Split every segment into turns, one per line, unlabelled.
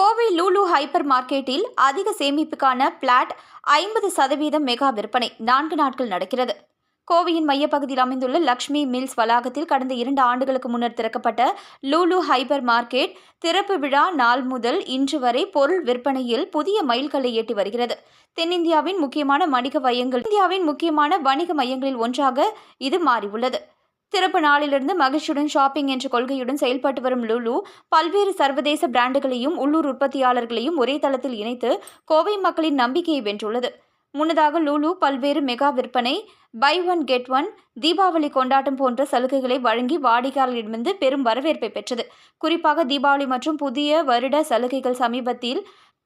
Kovai Lulu hyper மார்க்கெட்டில் அதிக சேமிப்புக்கான plot ஐம்பது சதவீதம் மெகா விற்பனை நான்கு நாட்கள் நடக்கிறது. கோவையின் மையப்பகுதியில் அமைந்துள்ள லக்ஷ்மி மில்ஸ் வளாகத்தில் கடந்த இரண்டு ஆண்டுகளுக்கு முன்னர் திறக்கப்பட்ட லூலு ஹைப்பர் மார்க்கெட் திறப்பு விழா நாள் முதல் இன்று வரை பொருள் விற்பனையில் புதிய மைல்கல்லை எட்டி வருகிறது. தென்னிந்தியாவின் முக்கியமான வணிக மையங்கள் இந்தியாவின் முக்கியமான வணிக மையங்களில் ஒன்றாக இது மாறியுள்ளது. திறப்பு நாளிலிருந்து மகிழ்ச்சியுடன் ஷாப்பிங் என்ற கொள்கையுடன் செயல்பட்டு வரும் லுலு பல்வேறு சர்வதேச பிராண்டுகளையும் உள்ளூர் உற்பத்தியாளர்களையும் ஒரே தளத்தில் இணைத்து கோவை மக்களின் நம்பிக்கையை வென்றுள்ளது. முன்னதாக லுலு பல்வேறு மெகா விற்பனை buy one get one Deepavali கொண்டாட்டம் போன்ற சலுகைகளை வழங்கி வாடிக்கையாளர்களிடமிருந்து பெரும் வரவேற்பை பெற்றது. குறிப்பாக தீபாவளி மற்றும் புதிய வருட சலுகைகள் சமீபத்தில்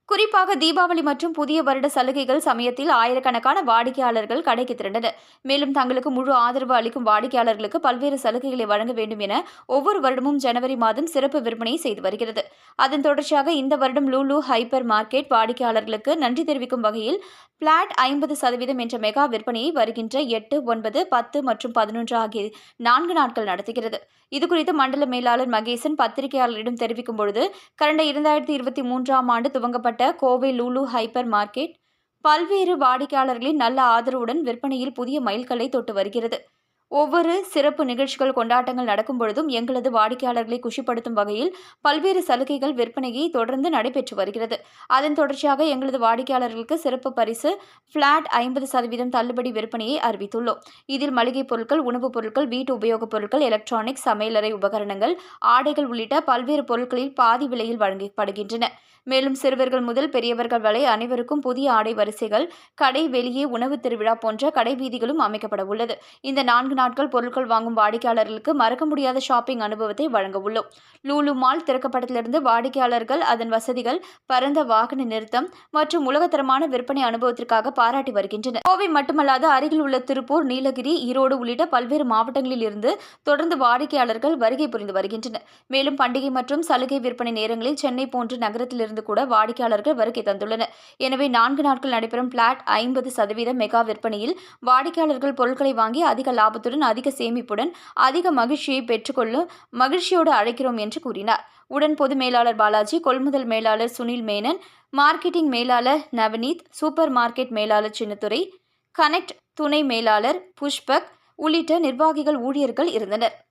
குறிப்பாக தீபாவளி மற்றும் புதிய வருட சலுகைகள் சமயத்தில் ஆயிரக்கணக்கான வாடிக்கையாளர்கள் கடைக்கு திரண்டனர். மேலும் தங்களுக்கு முழு ஆதரவு அளிக்கும் வாடிக்கையாளர்களுக்கு பல்வேறு சலுகைகளை வழங்க வேண்டும் என ஒவ்வொரு வருடமும் ஜனவரி மாதம் சிறப்பு விற்பனை செய்து வருகிறது. அதன் தொடர்ச்சியாக இந்த வருடம் லூலு ஹைப்பர் மார்க்கெட் வாடிக்கையாளர்களுக்கு நன்றி தெரிவிக்கும் வகையில் பிளாட் ஐம்பது சதவீதம் என்ற மெகா விற்பனையை வருகின்ற எட்டு ஒன்பது பத்து மற்றும் பதினொன்று ஆகிய நான்கு நாட்கள் நடத்துகிறது. இதுகுறித்து மண்டல மேலாளர் மகேசன் பத்திரிகையாளரிடம் தெரிவிக்கும் பொழுது கடந்த இரண்டாயிரத்தி இருபத்தி மூன்றாம் ஆண்டு துவங்கப்பட்ட கோவை லூலு ஹைப்பர் மார்க்கெட் பல்வேறு வாடிக்கையாளர்களின் நல்ல ஆதரவுடன் விற்பனையில் புதிய மைல்கல்லை தொட்டு வருகிறது. ஒவ்வொரு சிறப்பு நிகழ்ச்சிகள் கொண்டாட்டங்கள் நடக்கும் பொழுதும் எங்களது வாடிக்கையாளர்களை குஷிப்படுத்தும் வகையில் பல்வேறு சலுகைகள் விற்பனையை தொடர்ந்து நடைபெற்று வருகிறது. அதன் தொடர்ச்சியாக எங்களது வாடிக்கையாளர்களுக்கு சிறப்பு பரிசு பிளாட் ஐம்பது சதவீதம் தள்ளுபடி விற்பனையை அறிவித்துள்ளோம். இதில் மளிகை பொருட்கள் உணவுப் பொருட்கள் வீட்டு உபயோகப் பொருட்கள் எலக்ட்ரானிக்ஸ் சமையலறை உபகரணங்கள் ஆடைகள் உள்ளிட்ட பல்வேறு பொருட்களில் பாதி விலையில் வழங்கப்படுகின்றன. மேலும் சிறுவர்கள் முதல் பெரியவர்கள் வரை அனைவருக்கும் புதிய ஆடை வரிசைகள் கடை வெளியே உணவு திருவிழா போன்ற கடை வீதிகளும் அமைக்கப்பட உள்ளது. இந்த நான்கு நாட்கள் பொருட்கள் வாங்கும் வாடிக்கையாளர்களுக்கு மறக்க முடியாத ஷாப்பிங் அனுபவத்தை வழங்க உள்ளோம். லூலு மால் திறக்கப்பட்டதிலிருந்து வாடிக்கையாளர்கள் அதன் வசதிகள் பரந்த வாகன நிறுத்தம் மற்றும் உலகத்தரமான விற்பனை அனுபவத்திற்காக பாராட்டி வருகின்றனர். கோவை மட்டுமல்லாது அருகில் உள்ள திருப்பூர் நீலகிரி ஈரோடு உள்ளிட்ட பல்வேறு மாவட்டங்களில் இருந்து தொடர்ந்து வாடிக்கையாளர்கள் வருகை புரிந்து வருகின்றனர். மேலும் பண்டிகை மற்றும் சலுகை விற்பனை நேரங்களில் சென்னை போன்ற நகரத்திலிருந்து கூட வாடிக்கையாளர்கள் வருகை தந்துள்ளனர். எனவே நான்கு நாட்கள் நடைபெறும் பிளாட் ஐம்பது சதவீத மெகா விற்பனையில் வாடிக்கையாளர்கள் பொருட்களை வாங்கி அதிக லாபத்துடன் அதிக சேமிப்புடன் அதிக மகிழ்ச்சியை பெற்றுக்கொள்ளும் மகிழ்ச்சியோடு அழைக்கிறோம் என்று கூறினார். உடன் பொது மேலாளர் பாலாஜி கொள்முதல் மேலாளர் சுனில் மேனன் மார்க்கெட்டிங் மேலாளர் நவநீத் சூப்பர் மார்க்கெட் மேலாளர் சின்னத்துறை கனெக்ட் துணை மேலாளர் புஷ்பக் உள்ளிட்ட நிர்வாகிகள் ஊழியர்கள் இருந்தனர்.